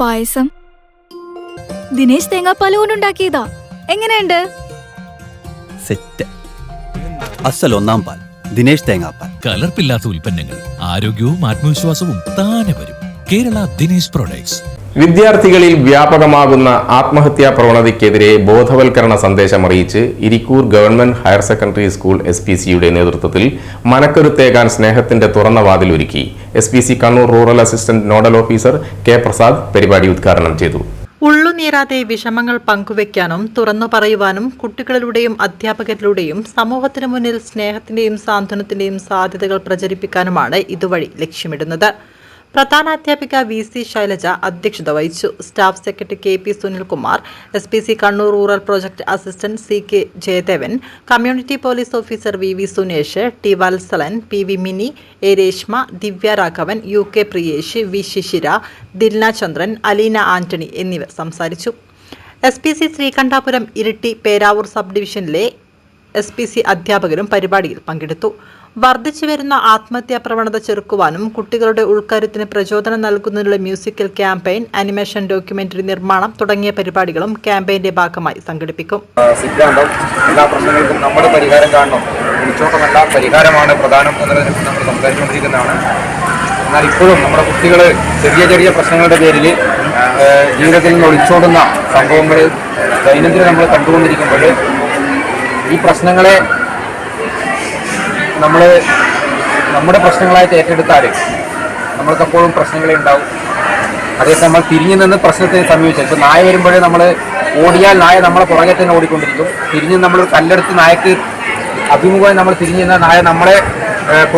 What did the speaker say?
പായസം. ദിനേശ് തേങ്ങാപ്പാൽ കൊണ്ടുണ്ടാക്കിയതാ എങ്ങനെയുണ്ട്? സെറ്റ്. അസൽ ഒന്നാം പാൽ ദിനേശ് തേങ്ങാപ്പാൽ. കലർപ്പില്ലാത്ത ഉൽപ്പന്നങ്ങൾ ആരോഗ്യവും ആത്മവിശ്വാസവും താനെ വരും. കേരള ദിനേശ് പ്രൊഡക്ട്സ് വിദ്യാർത്ഥികളിൽ വ്യാപകമാകുന്ന ആത്മഹത്യാ പ്രവണതയ്ക്കെതിരെ ബോധവൽക്കരണ സന്ദേശം അറിയിച്ച് Irikkur government higher secondary school S P സിയുടെ നേതൃത്വത്തിൽ മനക്കരുത്തേകാൻ സ്നേഹത്തിന്റെ തുറന്ന വാതിൽ ഒരുക്കി S P C Kannur rural assistant nodal officer K Prasad പരിപാടി ഉദ്ഘാടനം ചെയ്തു. ഉള്ളുനീരാതെ വിഷമങ്ങൾ പങ്കുവെക്കാനും തുറന്നു പറയുവാനും കുട്ടികളിലൂടെയും അധ്യാപകരിലൂടെയും സമൂഹത്തിന് മുന്നിൽ സ്നേഹത്തിന്റെയും സാന്ത്വനത്തിന്റെയും സാധ്യതകൾ പ്രചരിപ്പിക്കാനുമാണ് ഇതുവഴി ലക്ഷ്യമിടുന്നത്. പ്രധാനാധ്യാപിക വി സി ശൈലജ അധ്യക്ഷത വഹിച്ചു. Staff secretary K P Sunilkumar S P C Kannur rural project assistant C K Jayadevan community police officer V V Sunesh T Valsalan P V Mini A Reshma Divya Raghavan U K Priyesh V Shishira Dilna Chandran Aleena Antony എന്നിവർ സംസാരിച്ചു. S P C Sreekandapuram Iritty Peravoor sub ഡിവിഷനിലെ S P C അധ്യാപകരും പരിപാടിയിൽ പങ്കെടുത്തു. വർദ്ധിച്ചു വരുന്ന ആത്മഹത്യാ പ്രവണത ചെറുക്കുവാനും കുട്ടികളുടെ ഉൾക്കരുത്തിന് പ്രചോദനം നൽകുന്നതിനുള്ള മ്യൂസിക്കൽ ക്യാമ്പയിൻ അനിമേഷൻ ഡോക്യുമെന്ററി നിർമ്മാണം തുടങ്ങിയ പരിപാടികളും ക്യാമ്പയിന്റെ ഭാഗമായി സംഘടിപ്പിക്കും. സിദ്ധാന്തം എല്ലാ പ്രശ്നങ്ങൾക്കും പരിഹാരം കാണണം. പരിഹാരമാണ് പ്രധാനം നമ്മൾ സംസാരിച്ചുകൊണ്ടിരിക്കുന്നതാണ്. എന്നാൽ ഇപ്പോഴും നമ്മുടെ കുട്ടികൾ ചെറിയ ചെറിയ പ്രശ്നങ്ങളുടെ പേരിൽ ജീവിതത്തിൽ നിന്ന് ഒളിച്ചോടുന്ന സംഭവങ്ങൾ ദൈനംദിനം നമ്മൾ കണ്ടുകൊണ്ടിരിക്കുമ്പോൾ ഈ പ്രശ്നങ്ങളെ നമ്മൾ നമ്മുടെ പ്രശ്നങ്ങളായിട്ട് ഏറ്റെടുത്താൽ നമ്മൾക്കെപ്പോഴും പ്രശ്നങ്ങളെ ഉണ്ടാവും. അതേസമയം നമ്മൾ തിരിഞ്ഞു നിന്ന് പ്രശ്നത്തെ സമീപിച്ചു ഇപ്പോൾ നായ വരുമ്പോഴേ നമ്മൾ ഓടിയാൽ നായ നമ്മളെ പുറകെ തന്നെ ഓടിക്കൊണ്ടിരിക്കും. തിരിഞ്ഞ് നമ്മൾ കല്ലെടുത്ത് നായക്ക് അഭിമുഖമായി നമ്മൾ തിരിഞ്ഞു നിന്നാൽ നായ നമ്മളെ